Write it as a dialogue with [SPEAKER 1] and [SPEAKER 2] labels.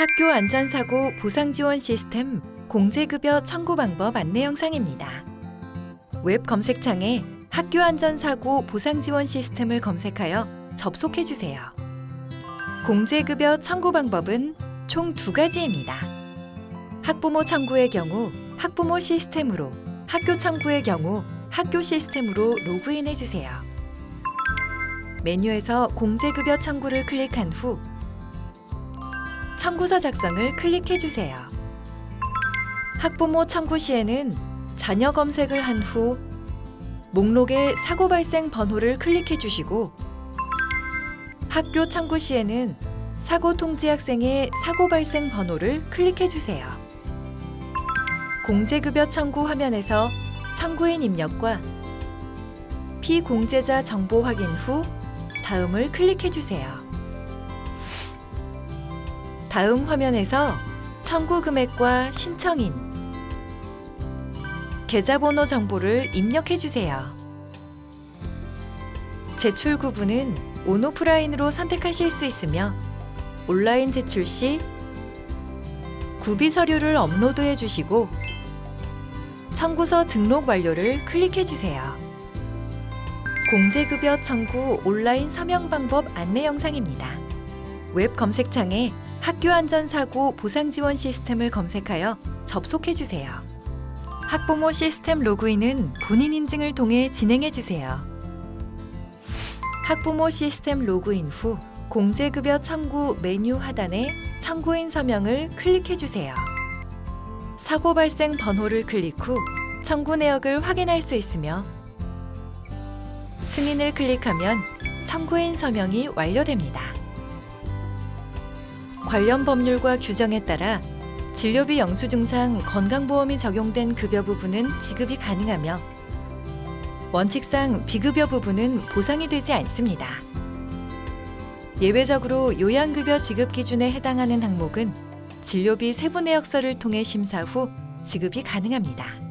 [SPEAKER 1] 학교 안전사고 보상지원 시스템 공제급여 청구 방법 안내 영상입니다. 웹 검색창에 학교 안전사고 보상지원 시스템을 검색하여 접속해 주세요. 공제급여 청구 방법은 총 두 가지입니다. 학부모 청구의 경우 학부모 시스템으로, 학교 청구의 경우 학교 시스템으로 로그인해 주세요. 메뉴에서 공제급여 청구를 클릭한 후 청구서 작성을 클릭해 주세요. 학부모 청구 시에는 자녀 검색을 한 후 목록에 사고 발생 번호를 클릭해 주시고 학교 청구 시에는 사고 통지 학생의 사고 발생 번호를 클릭해 주세요. 공제급여 청구 화면에서 청구인 입력과 피공제자 정보 확인 후 다음을 클릭해 주세요. 다음 화면에서 청구 금액과 신청인, 계좌번호 정보를 입력해 주세요. 제출 구분은 온오프라인으로 선택하실 수 있으며 온라인 제출 시 구비 서류를 업로드해 주시고 청구서 등록 완료를 클릭해 주세요. 공제급여 청구 온라인 서명 방법 안내 영상입니다. 웹 검색창에 학교 안전사고 보상지원 시스템을 검색하여 접속해 주세요. 학부모 시스템 로그인은 본인 인증을 통해 진행해 주세요. 학부모 시스템 로그인 후 공제급여 청구 메뉴 하단에 청구인 서명을 클릭해 주세요. 사고 발생 번호를 클릭 후 청구 내역을 확인할 수 있으며 승인을 클릭하면 청구인 서명이 완료됩니다. 관련 법률과 규정에 따라 진료비 영수증상 건강보험이 적용된 급여 부분은 지급이 가능하며 원칙상 비급여 부분은 보상이 되지 않습니다. 예외적으로 요양급여 지급 기준에 해당하는 항목은 진료비 세부 내역서를 통해 심사 후 지급이 가능합니다.